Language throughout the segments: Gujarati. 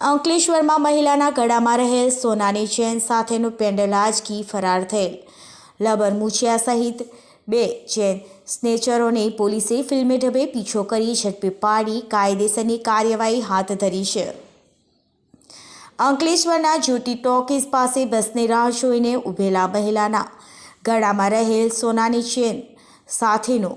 અંકલેશ્વરમાં મહિલાના ગળામાં રહેલ સોનાની ચેન સાથેનું પેન્ડલ આજકી ફરાર થયેલ. લબર મુછિયા સહિત બે ચેન સ્નેચરોને પોલીસે ફિલ્મે ઢબે પીછો કરી ઝડપી પાડી કાયદેસરની કાર્યવાહી હાથ ધરી છે. અંકલેશ્વરના જ્યોતિ ટોકીઝ પાસે બસની રાહ જોઈને ઊભેલા મહિલાના ગળામાં રહેલ સોનાની ચેન સાથેનું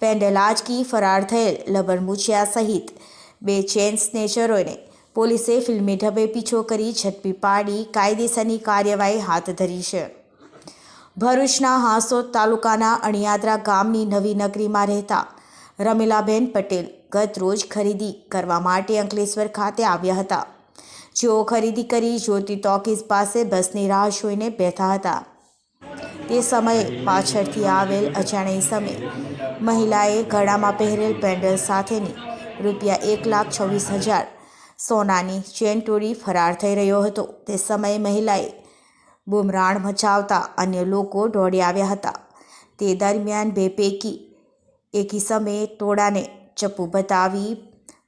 પેન્ડલ આજકી ફરાર થયેલ. લબર મુછિયા સહિત બે ચેન સ્નેચરોને પોલીસે ફિલ્મી ઢબે પીછો કરી ઝડપી પાડી કાયદેસરની કાર્યવાહી હાથ ધરી છે. ભરૂચના હાંસોદ તાલુકાના અણિયાદરા ગામની નવી નગરીમાં રહેતા રમીલાબેન પટેલ ગત રોજ ખરીદી કરવા માટે અંકલેશ્વર ખાતે આવ્યા હતા. જેઓ ખરીદી કરી જ્યોતિ ટોકીઝ પાસે બસની રાહ જોઈને બેઠા હતા. તે સમયે પાછળથી આવેલ અજાણી સમયે મહિલાએ ગળામાં પહેરેલ પેન્ડલ સાથેની રૂપિયા એક લાખ છવ્વીસ હજાર સોનાની ચેન તોડી ફરાર થઈ રહ્યો હતો. તે સમયે મહિલાએ બુમરાણ મચાવતા અન્ય લોકો દોડી આવ્યા હતા. તે દરમિયાન બે પૈકી એકી સમયે ટોળાને ચપ્પુ બતાવી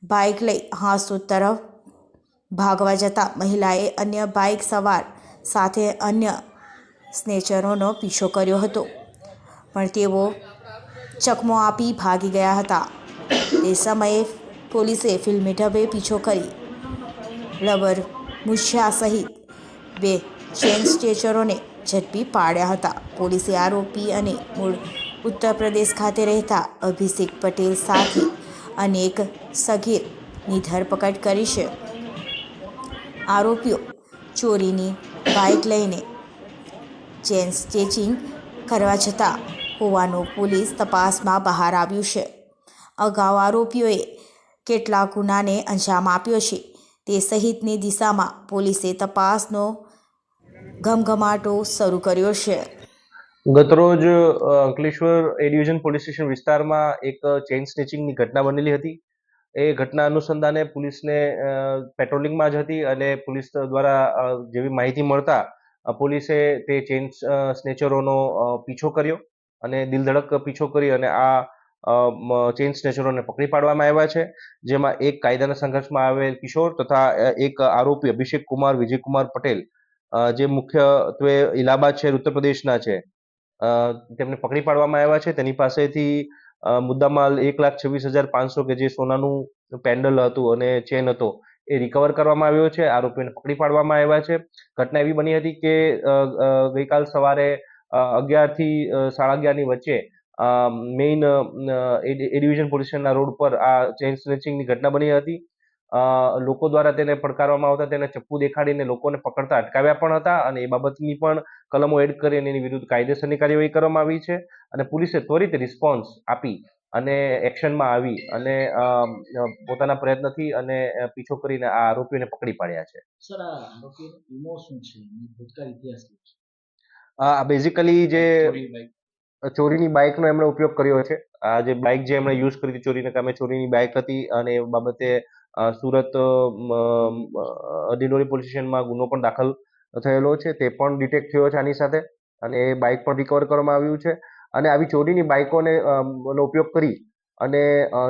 બાઇક લઈ હાંસોદ તરફ ભાગવા જતા મહિલાએ અન્ય બાઇક સવાર સાથે અન્ય સ્નેચરોનો પીછો કર્યો હતો. પણ તેઓ ચકમો આપી ભાગી ગયા હતા. તે સમયે પોલીસે ફિલ્મી ઢબે પીછો કરી રબર મુછિયા સહિત બે ચેન સ્ટેચરોને ઝડપી પાડ્યા હતા. પોલીસે આરોપી અને મૂળ ઉત્તર પ્રદેશ ખાતે રહેતા અભિષેક પટેલ સાથે અનેક સગીરની ધરપકડ કરી છે. આરોપીઓ ચોરીની બાઇક લઈને ચેન સ્ટેચિંગ કરવા જતા હોવાનું પોલીસ તપાસમાં બહાર આવ્યું છે. અગાઉ આરોપીઓએ કેટલા ગુનાને અંજામ આપ્યો છે. તે સહિતની દિશામાં પોલીસે તપાસનો ઘમઘમાટો શરૂ કર્યો છે. ગતરોજ Ankleshwar A division police station વિસ્તારમાં એક ચેઇન સ્નેચિંગની ઘટના બનેલી હતી. એ ઘટના અનુસંધાને પોલીસને પેટ્રોલિંગમાં જ હતી અને પોલીસ દ્વારા જેવી માહિતી મળતા પોલીસે તે ચેઇન સ્નેચરોનો પીછો કર્યો અને દિલધડક પીછો કરી અને આ ચેઇન સ્નેચરોને પકડી પાડવામાં આવ્યા છે. જેમાં એક કાયદાના સંઘર્ષમાં આવેલ કિશોર તથા એક આરોપી અભિષેક કુમાર, વિજયકુમાર પટેલ જે મુખ્યત્વે ઇલાહાબાદ શહેર ઉત્તર પ્રદેશના છે. તેમને પકડી પાડવામાં આવ્યા છે. તેની પાસેથી મુદ્દામાલ એક લાખ છવ્વીસ હજાર પાંચસો કે જે સોનાનું પેન્ડલ હતું અને ચેન હતો, એ રિકવર કરવામાં આવ્યો છે. આરોપીને પકડી પાડવામાં આવ્યા છે. ઘટના એવી બની હતી કે ગઈકાલ સવારે અગિયારથી સાડા અગિયારની વચ્ચે મેઇન એ ડિવિઝન પોલીસના રોડ પર આ ચેઇન સ્નેચિંગની ઘટના બની હતી. લોકો દ્વારા તેને પડકારવામાં આવતા તેને ચપ્પુ દેખાડીને લોકોને પકડતા અટકાવ્યા પણ હતા અને એ બાબતની પણ કલમો એડ કરીને એની વિરુદ્ધ કાયદેસરની કાર્યવાહી કરવામાં આવી છે અને પોલીસે ત્વરિત રિસ્પોન્સ આપી અને એક્શનમાં આવી અને પોતાના પ્રયત્નથી અને પીછો કરીને આ આરોપીઓને પકડી પાડ્યા છે. સર આ આરોપીનો વીમો શું છે? ભૂતકાળ ઇતિહાસ આ બેઝિકલી જે ચોરીની બાઇકનો એમણે ઉપયોગ કર્યો છે. આ જે બાઇક જે એમણે યુઝ કરી હતી ચોરીને કામે ચોરીની બાઇક હતી અને એ બાબતે સુરત અધિનોરી પોલીસ સ્ટેશનમાં ગુનો પણ દાખલ થયેલો છે. તે પણ ડિટેક્ટ થયો છે આની સાથે અને એ બાઇક પણ રિકવર કરવામાં આવ્યું છે. અને આવી ચોરીની બાઇકોને નો ઉપયોગ કરી અને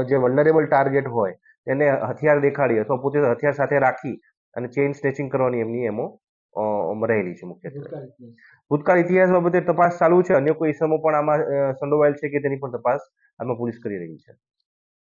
જે વલ્નરેબલ ટાર્ગેટ હોય એને હથિયાર દેખાડી અથવા પોતે હથિયાર સાથે રાખી અને ચેઇન સ્નેચિંગ કરવાની એમની એમો અ, રહેલી છે મુખ્યત્વે. ભૂતકાળ ઇતિહાસ. બાબતે તપાસ ચાલુ છે. અન્ય કોઈ ઇસમો પણ આમાં સંડોવાયેલ છે કે તેની પણ તપાસ આમાં પોલીસ કરી રહી છે.